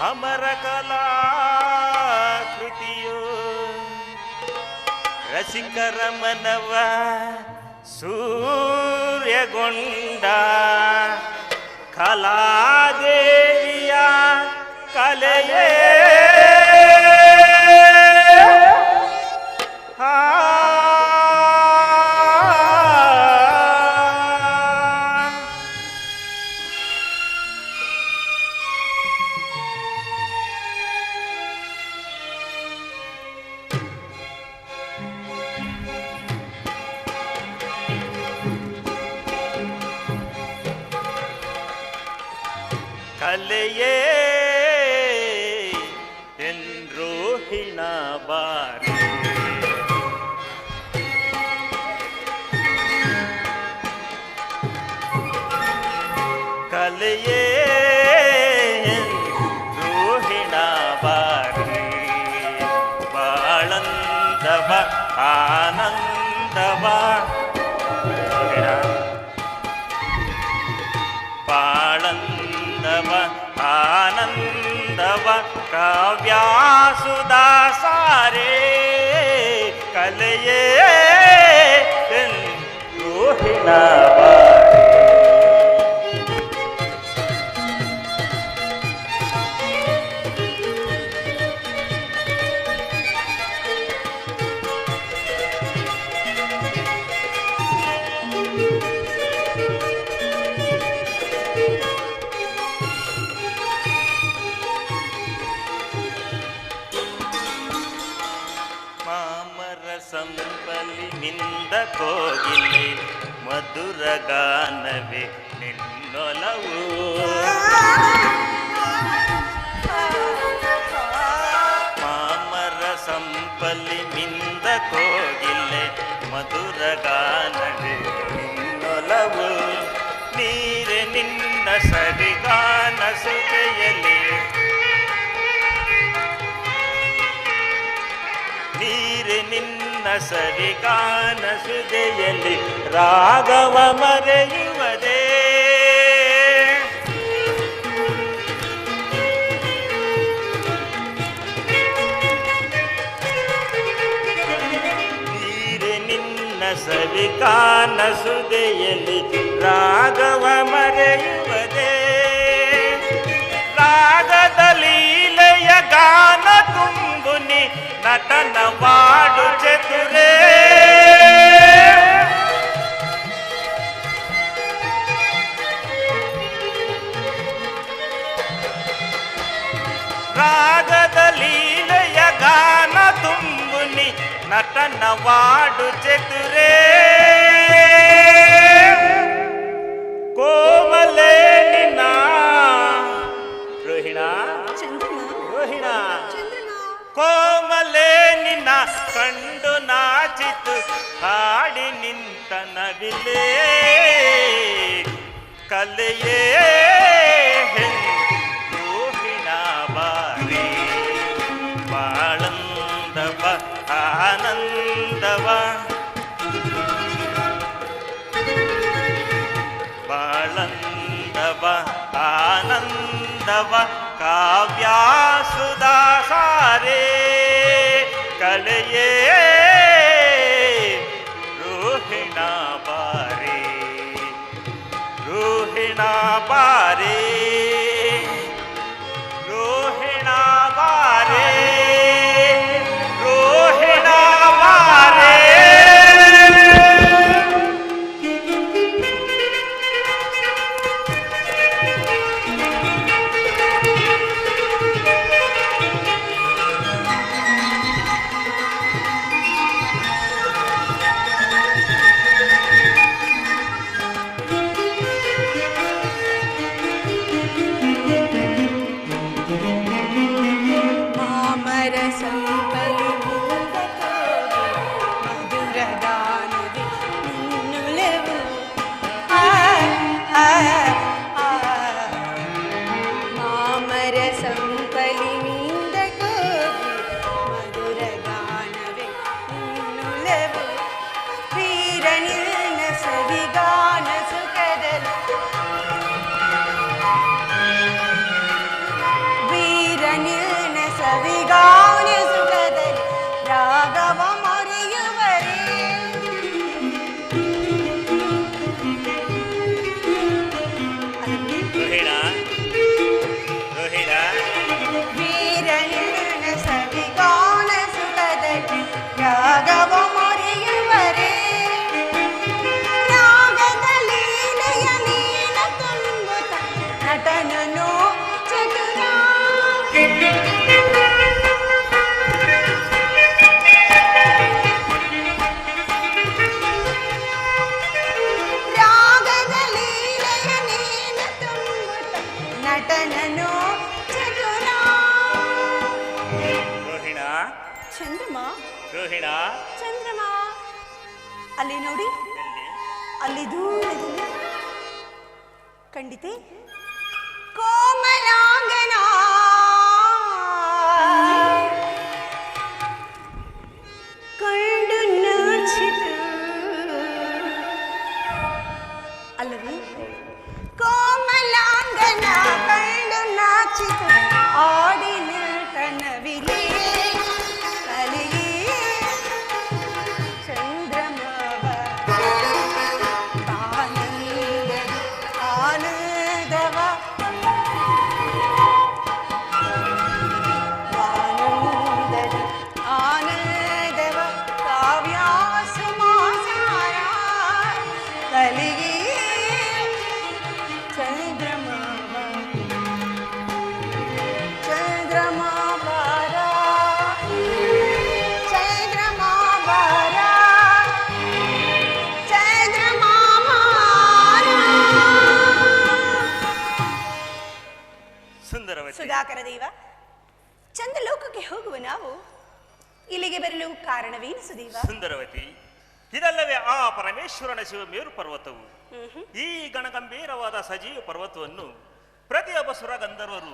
ಅಮರ ಕಲಾಕೃತಿಯು ರಸಿಕರ ಮನವ ಸೂರ್ಯಗೊಂಡ ಕಲಾದೇವಿಯ ಕಲೆಯೇ. thế nào ಸರಿಗಾನ ಸುದೆಯಲ್ಲಿ ರಾಗವ ಮರೆಯುವುದೇ ಸರಿಗಾನ ಸುದೆಯಲ್ಲಿ ರಾಗವ ಮರೆಯುವುದೇ. ರಾಗದ ಲೀಲೆಯ ಗಾನ ತುಂಬುನಿ నలుగుని నటన వాడు చతురే. రాగదలీలయ గాన తుమ్ముని నటన వాడు చతురే. కోమలేని నా రోహిణా రోహిణా. ಕೋಮಲೆ ನಿನ್ನ ಕಂಡು ನಾಚಿತು ಹಾಡಿ ನಿಂತ ನವಿಲೇ ಕಲೆಯೇ ರೋಹಿಣ ಬಾರಿ ಬಾಳಂದವ ಆನಂದವ ಬಾಳಂದವ ಆನಂದವ ಕಾವ್ಯಾಸುದಾಸಾರೇ Aires. ti. ಸುಧಾಕರ ದೇವ ಚಂದ್ರಲೋಕಕ್ಕೆ ಹೋಗುವ ನಾವು ಇಲ್ಲಿಗೆ ಬರಲು ಕಾರಣವೇನು ಸುದೇವ ಸುಂದರವತಿ ಇದಲ್ಲವೇ ಆ ಪರಮೇಶ್ವರನ ಶಿವ ಮೇರು ಪರ್ವತವು ಈ ಗಣಗಂಭೀರವಾದ ಸಜೀವ ಪರ್ವತವನ್ನು ಪ್ರತಿಯೊಬ್ಬ ಸುರಗಂಧರ್ವರು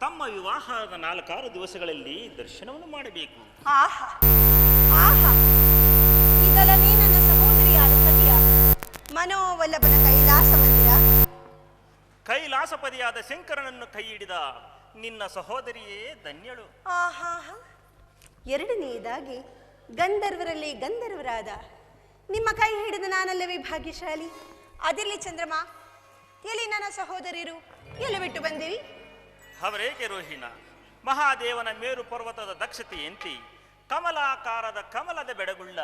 ತಮ್ಮ ವಿವಾಹದ ನಾಲ್ಕಾರು ದಿವಸಗಳಲ್ಲಿ ದರ್ಶನವನ್ನು ಮಾಡಬೇಕು. ಆಹಾ ಆಹಾ. ಇದಲ್ಲವೇ ನನ್ನ ಸಹೋದರಿಯಾದ ಸತಿಯ ಮನೋವಲ್ಲಭನ ಕೈಲಾಸ ಮಂದಿರ ಕೈಲಾಸಪದಿಯಾದ ಶಂಕರನನ್ನು ಕೈ ಹಿಡಿದ ನಿನ್ನ ಸಹೋದರಿಯೇ ಧನ್ಯಳು. ಆಹಾ ಎರಡನೆಯದಾಗಿ ಗಂಧರ್ವರಲ್ಲಿ ಗಂಧರ್ವರಾದ. ನಿಮ್ಮ ಕೈ ಹಿಡಿದ ನಾನಲ್ಲವೇ ಭಾಗ್ಯಶಾಲಿ? ಅದಿರ್ಲಿ ಚಂದ್ರಮ ಎಲ್ಲಿ ನನ್ನ ಸಹೋದರಿಯರು ಎಲ್ಲಿ ಬಿಟ್ಟು ಬಂದಿರಿ? ಅವರೇಕೆ ರೋಹಿಣ ಮಹಾದೇವನ ಮೇರು ಪರ್ವತದ ದಕ್ಷತೆಯಂತೆ? ಕಮಲಾಕಾರದ ಕಮಲದ ಬೆಡಗುಳ್ಳ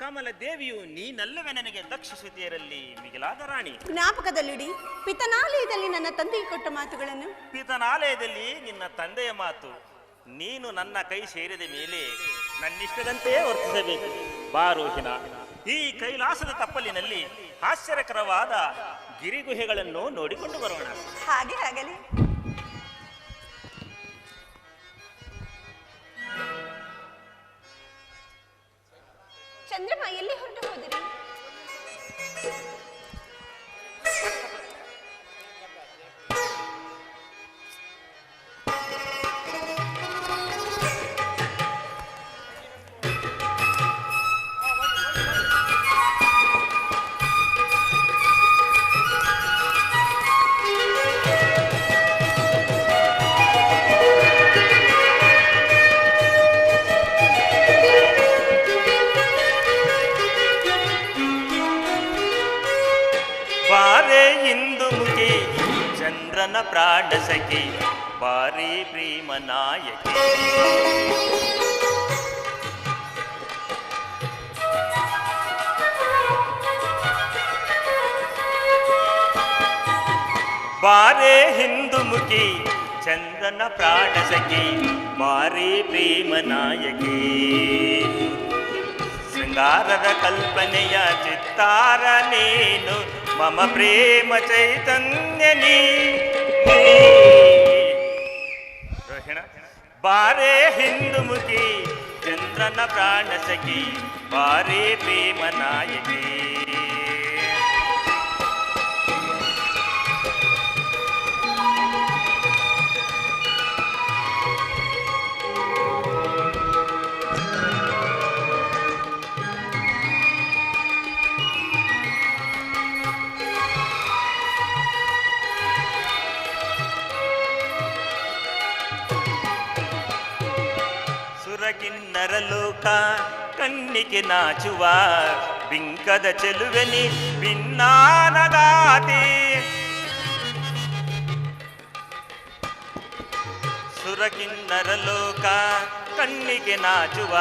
ಕಮಲ ದೇವಿಯು ನೀನಲ್ಲವೇ ನನಗೆ ದಕ್ಷಿಸುತ್ತೀರಲ್ಲಿ ಮಿಗಿಲಾದ ರಾಣಿ. ಜ್ಞಾಪಕದಲ್ಲಿಡಿ ಪಿತನಾಲಯದಲ್ಲಿ ನನ್ನ ತಂದೆಗೆ ಕೊಟ್ಟ ಮಾತುಗಳನ್ನು. ಪಿತನಾಲಯದಲ್ಲಿ ನಿನ್ನ ತಂದೆಯ ಮಾತು ನೀನು ನನ್ನ ಕೈ ಸೇರಿದ ಮೇಲೆ ನನ್ನಿಷ್ಟದಂತೆಯೇ ವರ್ತಿಸಬೇಕು. ಬಾ ರೋಹಿಣ ಈ ಕೈಲಾಸದ ತಪ್ಪಲಿನಲ್ಲಿ ಆಶ್ಚರ್ಯಕರವಾದ ಗಿರಿಗುಹೆಗಳನ್ನು ನೋಡಿಕೊಂಡು ಬರೋಣ. ಹಾಗೆ ಆಗಲಿ ನಾಯಕಿ ಬಾರೆ ಹಿಂದು ಮುಖಿ ಚಂದ್ರನ ಪ್ರಾಣ ಸಖಿ ಬಾರಿ ಪ್ರೇಮ ನಾಯಕಿ ಶೃಂಗಾರದ ಕಲ್ಪನೆಯ ಚಿತ್ತಾರ ನೀನು ಮಮ ಪ್ರೇಮ ಚೈತನ್ಯ ನೀ ರೋಹಿಣ ಬಾರೆ ಹಿಂದು ಮುಖಿ ಚಂದ್ರನ ಪ್ರಾಣ ಸಖಿ ಬಾರೆ ಪ್ರೇಮ ನಾಯಕಿ. ಕಣ್ಣಿಗೆ ನಾಚುವ ಬಿಂಕದ ಚೆಲುವೆನಿ ಭಿನ್ನಾನಗಾತಿ ಸುರಕಿನ್ನರ ಲೋಕ ಕಣ್ಣಿಗೆ ನಾಚುವ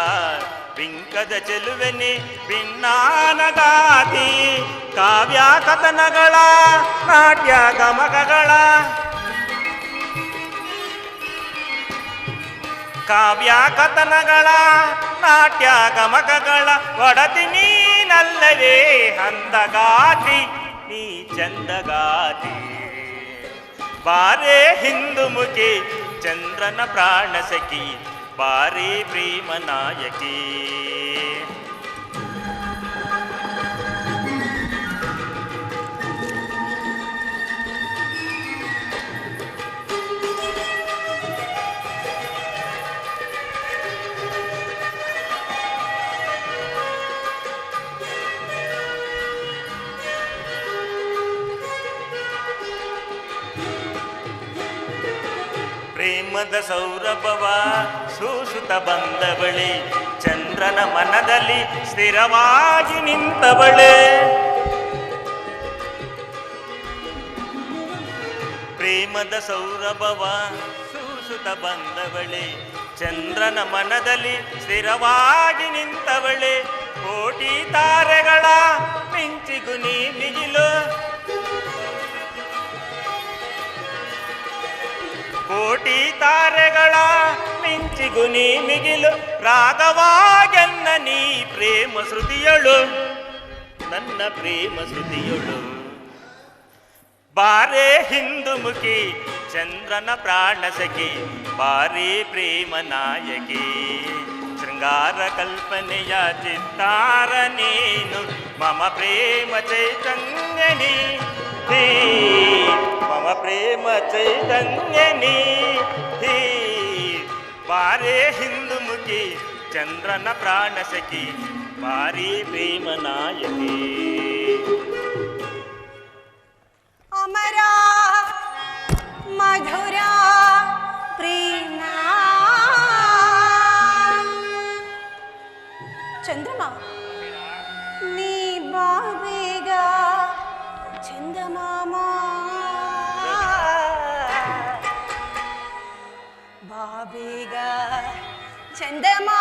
ಬಿಂಕದ ಚೆಲುವೆನಿ ಭಿನ್ನಾನಗಾತಿ ಕಾವ್ಯ ಕಥನಗಳ ನಾಟ್ಯ ಗಮಕಗಳ ಕಾವ್ಯ ಕಥನಗಳ ನಾಟ್ಯ ಗಮಕಗಳ ಒಡತಿ ನೀನಲ್ಲವೇ ಹಂದಗಾತಿ, ನೀ ಚಂದಗಾತಿ. ಬಾರೇ ಹಿಂದು ಮುಖಿ ಚಂದ್ರನ ಪ್ರಾಣ ಸಖಿ, ಬಾರೇ ಪ್ರೇಮ ನಾಯಕಿ. ಪ್ರೇಮದ ಸೌರಭವ ಸೂಸುತ್ತ ಬಂದವಳೆ ಚಂದ್ರನ ಮನದಲ್ಲಿ ಸ್ಥಿರವಾಗಿ ನಿಂತವಳೆ. ಪ್ರೇಮದ ಸೌರಭವ ಸೂಸುತ್ತ ಬಂದವಳೆ ಚಂದ್ರನ ಮನದಲ್ಲಿ ಸ್ಥಿರವಾಗಿ ನಿಂತವಳೆ. ಕೋಟಿ ತಾರೆಗಳ ಮಿಂಚಿಗು ನೀ ಮಿಗಿಲು ಕೋಟಿ ತಾರೆಗಳ ಮಿಂಚಿಗು ನೀ ಮಿಗಿಲು ರಾಗವಾಗೆನ್ನ ನೀ ಪ್ರೇಮ ಶ್ರುತಿಯಳು ನನ್ನ ಪ್ರೇಮ ಶ್ರುತಿಯಳು ಬಾರೇ ಹಿಂದು ಮುಖಿ ಚಂದ್ರನ ಪ್ರಾಣ ಸಖಿ ಬಾರೇ ಪ್ರೇಮ ನಾಯಕಿ ಶೃಂಗಾರ ಕಲ್ಪನೆಯ ಚಿತ್ತಾರ ನೀನು ಮಮ ಪ್ರೇಮ ಚೈತನ್ಯನಿ हि मम प्रेम चैतन्य वारे हिन्दुमुखि चन्द्रन प्राणशखि वारे प्रेमनायके अमरा मधुरा प्रेमा चन्द्रमा नी बाबे। బాబీగా చందమా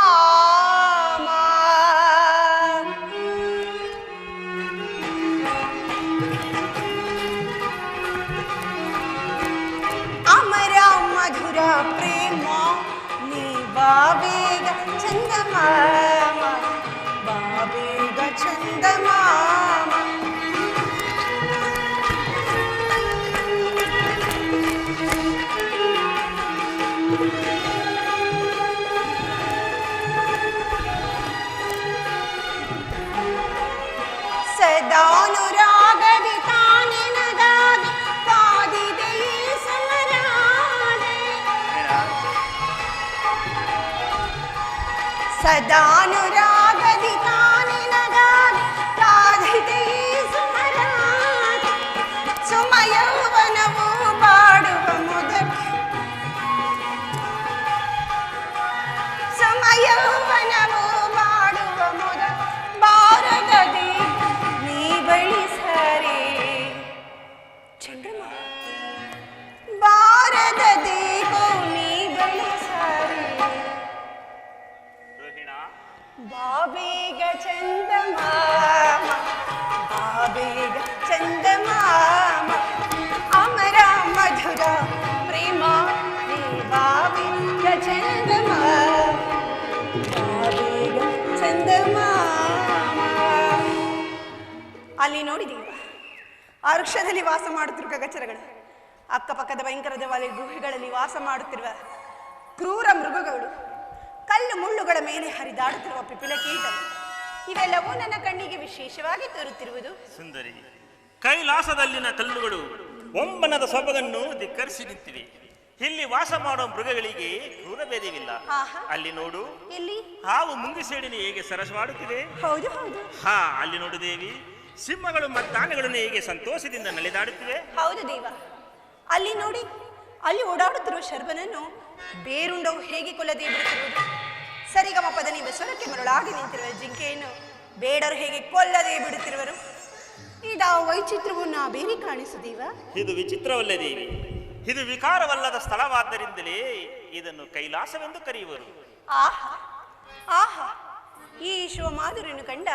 ప్రేమ నీ బాబీగా చందమా सदानुरागदितानि ಬಾಬೇಗ ಚಂದಮಾಮ. ಚಂದ ಚಂದಮಾಮ. ಅಮರ, ಮಧುರ, ಪ್ರೇಮ ಬಾಬೇಗ ಚಂದಮಾಮ. ಬಾಬೇಗ ಚಂದಮಾಮ. ಅಲ್ಲಿ ನೋಡಿದೀವ? ಆ ವೃಕ್ಷದಲ್ಲಿ ವಾಸ ಮಾಡುತ್ತಿರುವ ಗಗಚರಗಳು ಅಕ್ಕಪಕ್ಕದ ಭಯಂಕರ ದೇವಾಲಯ ಗುಹೆಗಳಲ್ಲಿ ವಾಸ ಮಾಡುತ್ತಿರುವ ಕ್ರೂರ ಮೃಗಗಳು. ಕಲ್ಲು ಮುಳ್ಳುಗಳ ಮೇಲೆ ಹರಿದಾಡುತ್ತಿರುವ ಪಿಪಿಲ ಕೀಟಗಳು ಇವೆಲ್ಲವೂ ನನ್ನ ಕಣ್ಣಿಗೆ ವಿಶೇಷವಾಗಿ ತೋರುತ್ತಿರುವುದು. ಸುಂದರಿ ಕೈಲಾಸದಲ್ಲಿನ ಕಲ್ಲುಗಳು ಒಂಬನದ ಸೊಬಗನ್ನು ಧಿಕ್ಕರಿಸಿ ನಿಂತಿವೆ. ಇಲ್ಲಿ ವಾಸ ಮಾಡುವ ಮೃಗಗಳಿಗೆ ಕ್ರೂರ ಭೇದವಿಲ್ಲ. ಅಲ್ಲಿ ನೋಡು. ಇಲ್ಲಿ ಹಾವು ಮುಂಗಿಸೇಡಿನ ಹೇಗೆ ಸರಸವಾಡುತ್ತಿದೆ ಹೌದು ಹೌದು. ಹಾ ಅಲ್ಲಿ ನೋಡು ದೇವಿ. ಸಿಂಹಗಳು ಮತ್ತಾನೆಗಳನ್ನು ಹೇಗೆ ಸಂತೋಷದಿಂದ ನಲಿದಾಡುತ್ತಿವೆ. ಹೌದು ದೇವ. ಅಲ್ಲಿ ನೋಡಿ ಅಲ್ಲಿ ಓಡಾಡುತ್ತಿರುವ ಶರ್ಬನನ್ನು ಬೇರುಂಡವು ಹೇಗೆ ಕೊಲ್ಲದೇ ಬಿಡುತ್ತಿರುವುದು ಸರಿಗಮಪದ ನಿಮ್ಮ ಸ್ವರಕ್ಕೆ ಮರಳಾಗಿ ನಿಂತಿರುವ ಜಿಂಕೆಯನ್ನು ಬೇಡರು ಹೇಗೆ ಕೊಲ್ಲದೆ ಬಿಡುತ್ತಿರುವರು? ಇದ ವೈಚಿತ್ರವನ್ನ ಬೇರೆ ಕಾಣಿಸುದೀವ? ಇದು ವಿಚಿತ್ರವಲ್ಲ ದೇವಿ. ಇದು ವಿಕಾರವಲ್ಲದ ಸ್ಥಳವಾದ್ದರಿಂದಲೇ ಇದನ್ನು ಕೈಲಾಸವೆಂದು ಕರೆಯುವರು. ಆಹಾ ಆಹಾ. ಈ ಶಿವಮಾಧುರ್ಯನು ಕಂಡ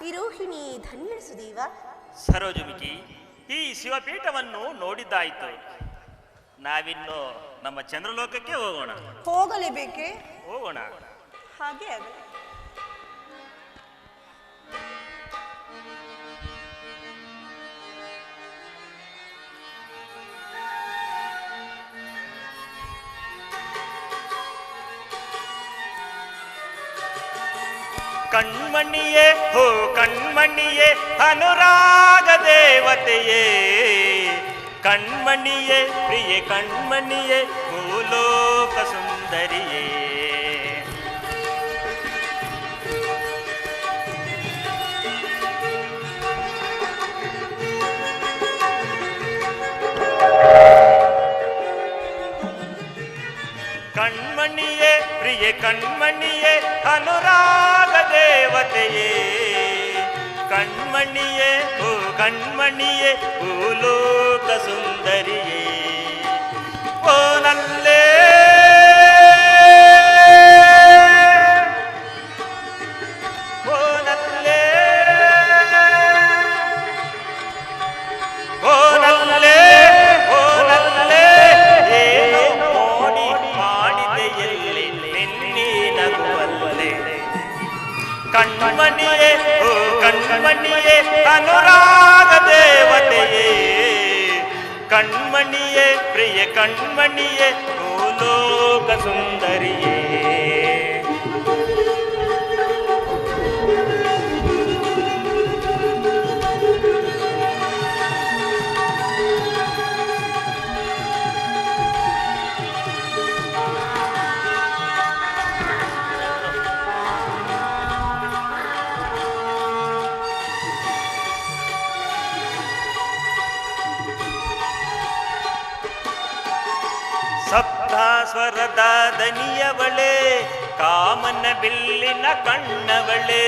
ವಿರೋಹಿಣಿ ಧನ್ಯಸುದೀವ? ಸರೋಜುಮಿಕಿ ಈ ಶಿವಪೀಠವನ್ನು ನೋಡಿದ್ದಾಯಿತು. ನಾವಿನ್ನು ನಮ್ಮ ಚಂದ್ರಲೋಕಕ್ಕೆ ಹೋಗೋಣ. ಹೋಗಲೇಬೇಕೆ ಹೋಗೋಣ. ಹಾಗೆ ಆಗಲಿ ಕಣ್ಮಣಿಯೇ ಹೋ ಕಣ್ಮಣಿಯೇ ಅನುರಾಗ ದೇವತೆಯೇ. ಕಣ್ಮಣಿಯೇ ಪ್ರಿಯ ಕಣ್ಮಣಿಯೇ ಸುಂದರಿಯೇ. கண்மணியே பிரிய கண்மணியே அனுராக தேவதையே கண்மணியே ஓ கண்மணியே பூலோக சுந்தரியே ஓ நல்ல ಸ್ವರದ ದನಿಯವಳೆ ಕಾಮನ ಬಿಲ್ಲಿನ ಕಣ್ಣವಳೆ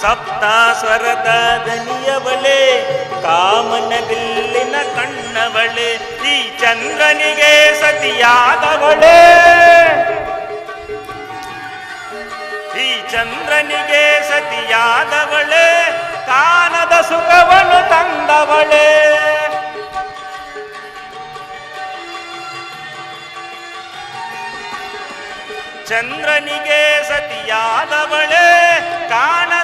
ಸಪ್ತ ಸ್ವರದ ದನಿಯವಳೆ ಕಾಮನ ಬಿಲ್ಲಿನ ಕಣ್ಣವಳೆ ಈ ಚಂದ್ರನಿಗೆ ಸತಿಯಾದವಳೆ ಈ ಚಂದ್ರನಿಗೆ ಸತಿಯಾದವಳೆ ಕಾನದ ಸುಖವನ್ನು ತಂದವಳೆ. ಚಂದ್ರನಿಗೆ ಸತಿಯಾದವಳೆ ಕಾಣದ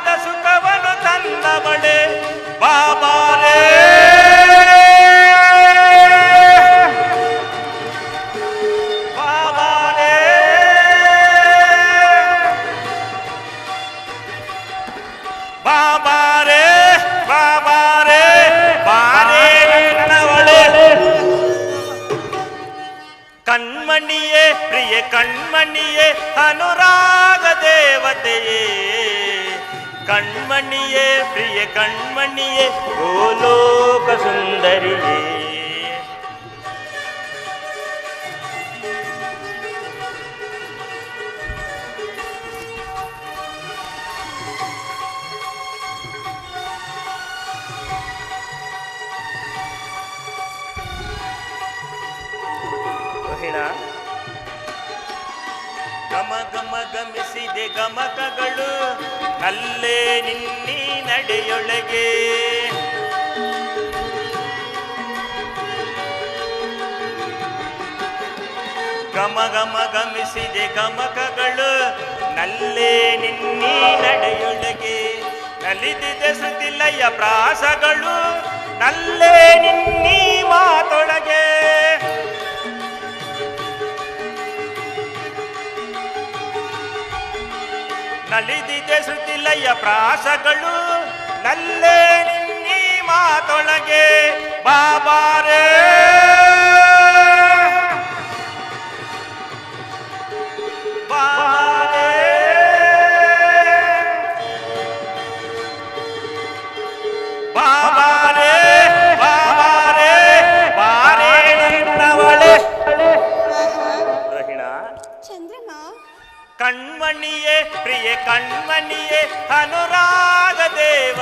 அனுராக தேவதையே கண்மணியே பிரிய கண்மணியே கோலோக சுந்தரியே. ಪ್ರಾಸಗಳು ನಲ್ಲೇ ನಿನ್ನೀ ಮಾತೊಳಗೆ ಬಾಬಾರೇ.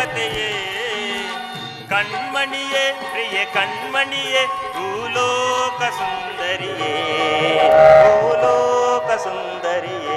தேவதையே கண்மணியே பிரிய கண்மணியே பூலோக சுந்தரியே பூலோக சுந்தரியே.